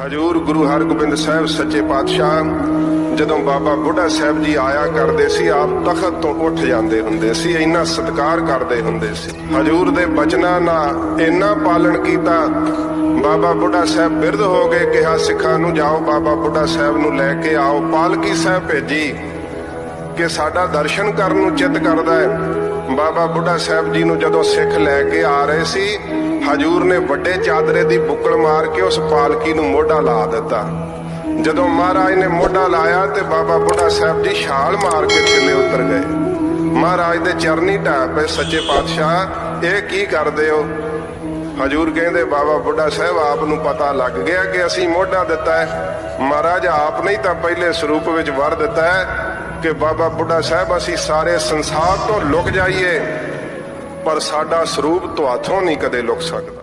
ਹਜੂਰ ਗੁਰੂ ਹਰਗੋਬਿੰਦ ਸਾਹਿਬ ਸੱਚੇ ਪਾਤਸ਼ਾਹ, ਜਦੋਂ ਬਾਬਾ ਬੁੱਢਾ ਸਾਹਿਬ ਜੀ ਆਇਆ ਕਰਦੇ ਸੀ, ਆਪ ਤਖਤ ਤੋਂ ਉੱਠ ਜਾਂਦੇ ਹੁੰਦੇ ਸੀ, ਇੰਨਾ ਸਤਿਕਾਰ ਕਰਦੇ ਹੁੰਦੇ ਸੀ। ਹਜੂਰ ਦੇ ਬਚਨਾਂ ਨਾਲ ਇੰਨਾ ਪਾਲਣ ਕੀਤਾ, ਬਾਬਾ ਬੁੱਢਾ ਸਾਹਿਬ ਬਿਰਧ ਹੋ ਗਏ, ਕਿਹਾ, ਸਿੱਖਾਂ ਨੂੰ ਜਾਓ, ਬਾਬਾ ਬੁੱਢਾ ਸਾਹਿਬ ਨੂੰ ਲੈ ਕੇ ਆਓ। ਪਾਲਕੀ ਸਾਹਿਬ ਭੇਜੀ ਕਿ ਸਾਡਾ ਦਰਸ਼ਨ ਕਰਨ ਨੂੰ ਚਿੱਤ ਕਰਦਾ ਹੈ। ਬਾਬਾ ਬੁੱਢਾ ਸਾਹਿਬ ਜੀ ਨੂੰ ਜਦੋਂ ਸਿੱਖ ਲੈ ਕੇ ਆ ਰਹੇ ਸੀ, ਹਜੂਰ ਨੇ ਵੱਡੇ ਚਾਦਰੇ ਦੀ ਬੁੱਕਲ ਮਾਰ ਕੇ ਉਸ ਪਾਲਕੀ ਨੂੰ ਮੋਢਾ ਲਾ ਦਿੱਤਾ। ਜਦੋਂ ਮਹਾਰਾਜ ਨੇ ਮੋਢਾ ਲਾਇਆ ਤੇ ਬਾਬਾ ਬੁੱਢਾ ਸਾਹਿਬ ਜੀ ਛਾਲ ਮਾਰ ਕੇ ਥੱਲੇ ਉਤਰ ਗਏ। ਮਹਾਰਾਜ ਦੇ ਚਰਨੀ ਢਾਹ ਪਏ ਸੱਚੇ ਪਾਤਸ਼ਾਹ, ਇਹ ਕੀ ਕਰਦੇ ਹੋ? ਹਜੂਰ ਕਹਿੰਦੇ, ਬਾਬਾ ਬੁੱਢਾ ਸਾਹਿਬ, ਆਪ ਨੂੰ ਪਤਾ ਲੱਗ ਗਿਆ ਕਿ ਅਸੀਂ ਮੋਢਾ ਦਿੱਤਾ ਹੈ। ਮਹਾਰਾਜ ਆਪ ਨਹੀਂ ਤਾਂ ਪਹਿਲੇ ਸਰੂਪ ਵਿੱਚ ਵਰ ਦਿੱਤਾ ਹੈ। ਕਿ ਬਾਬਾ ਬੁੱਢਾ ਸਾਹਿਬ, ਅਸੀਂ ਸਾਰੇ ਸੰਸਾਰ ਤੋਂ ਲੁਕ ਜਾਈਏ, ਪਰ ਸਾਡਾ ਸਰੂਪ ਤੁਹਾਥੋਂ ਨਹੀਂ ਕਦੇ ਲੁਕ ਸਕਦਾ।